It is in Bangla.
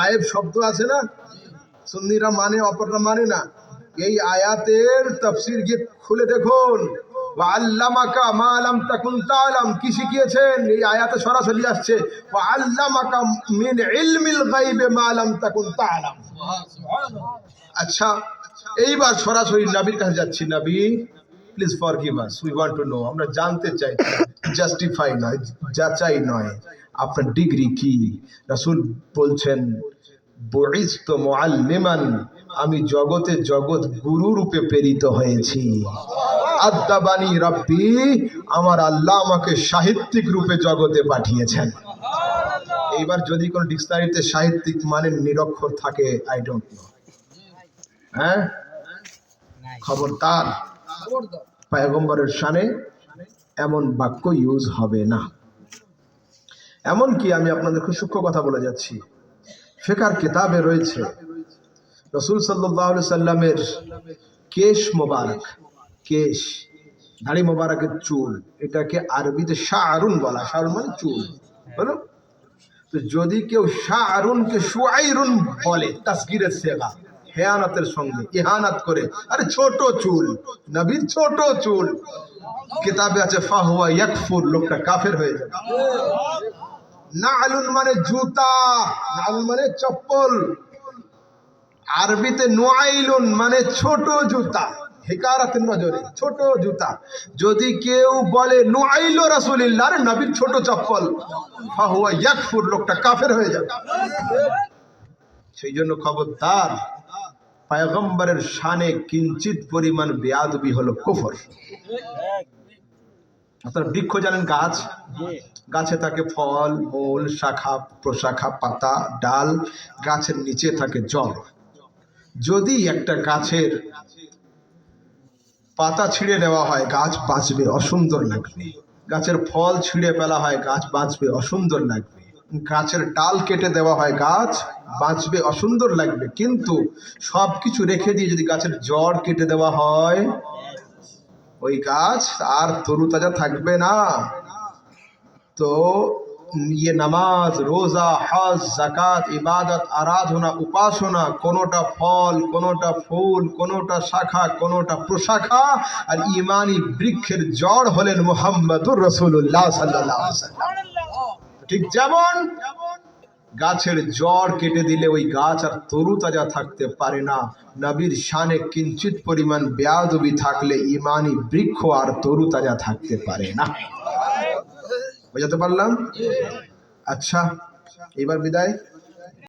গায়েব শব্দ আছে না? সুন্নিরা মানে অপররা মানে না। এই আয়াতের তফসির গিয়ে খুলে দেখুন। এই আয়াতে সরাসরি আচ্ছা এইবার সরাসরি কাছে যাচ্ছি। Please for we want to know আমরা জানতে চাই। জাস্টিফাই নয়, যাচাই নয়। আপনার ডিগ্রি কি? রাসূল বলছেন আমি জগতে জগৎ গুরু রূপে প্রেরিত হয়েছি। আদ্দাবানি রাব্বি আমার আল্লাহ আমাকে সাহিত্যিক রূপে জগতে পাঠিয়েছেন। এইবার যদি কোনো ডিকশনারিতে সাহিত্যিক মানে নিরক্ষর থাকে আই ডোন্ট নো হ্যাঁ? খবরদার। পায়গম্বরের শানে এমন বাক্য ইউজ হবে না। এমন কি আমি আপনাদের খুব সূক্ষ্ম কথা বলে যাচ্ছি। ফেকার কিতাবে রয়েছে, রসুল সাল্লাহ সাল্লামের কেশ মোবারক, কেশ, দাড়ি মোবারকের চুল, এটাকে আরবিতে শাহরুন বলা শাহরুন মানে চুল বলো তো যদি কেউ শাহরুনকে সুআইরুন বলে, তাসগিরের সেবা হেয়ানাতের সঙ্গে, ইহানাত করে, আরে ছোট চুল, নবীর ছোট চুল কিতাবে আছে, ফাহুয়া ইয়াকফুর, লোকটা কাফের হয়ে যাবে। নালুন মানে জুতা নালুন মানে চপ্পল। আরবিতে নোয়াইলুন মানে ছোট জুতা, হেকারাতের নজরে, ছোট জুতা। যদি কেউ বলে নোয়াইলো রাসুলিল্লাহ নবীর ছোট চপ্পল, ফাহুয়া ইয়াকফুর, লোকটা কাফের হয়ে যাবে। সেই জন্য খবরদার, পায়গম্বরের শানে কিঞ্চিত পরিমাণ বেয়াদবি হলো কুফর। আপনারা বৃক্ষ জানেন গাছ? গাছে থাকে ফল মূল শাখা প্রশাখা পাতা ডাল গাছের নিচে থাকে জল। যদি একটা গাছের পাতা ছিঁড়ে নেওয়া হয় গাছ বাঁচবে অসুন্দর লাগবে। গাছের ফল ছিঁড়ে ফেলা হয় গাছ বাঁচবে অসুন্দর লাগবে। গাছের ডাল কেটে দেওয়া হয় গাছ বাঁচবে অসুন্দর লাগবে। কিন্তু সব কিছু রেখে দিয়ে যদি গাছের জড় কেটে দেওয়া হয় ওই গাছ আর তরুতাজা থাকবে না। তো ইয়ে নামাজ, রোজা, হজ জাকাত ইবাদত, আরাধনা, উপাসনা, কোনোটা ফল, কোনোটা ফুল, কোনোটা শাখা, কোনোটা প্রশাখা, আর ইমানি বৃক্ষের জড় হলেন মোহাম্মদুর রসুল্লাহ সাল্লাহ ঠিক যেমন গাছের জড় কেটে দিলে ওই গাছ আর তরুতাজা থাকতে পারে না। নবীর শানে কিঞ্চিত পরিমাণ বেয়াদবি থাকলে ইমানি বৃক্ষ আর তরুতাজা থাকতে পারে না। বোঝাতে পারলাম? আচ্ছা এবার বিদায়।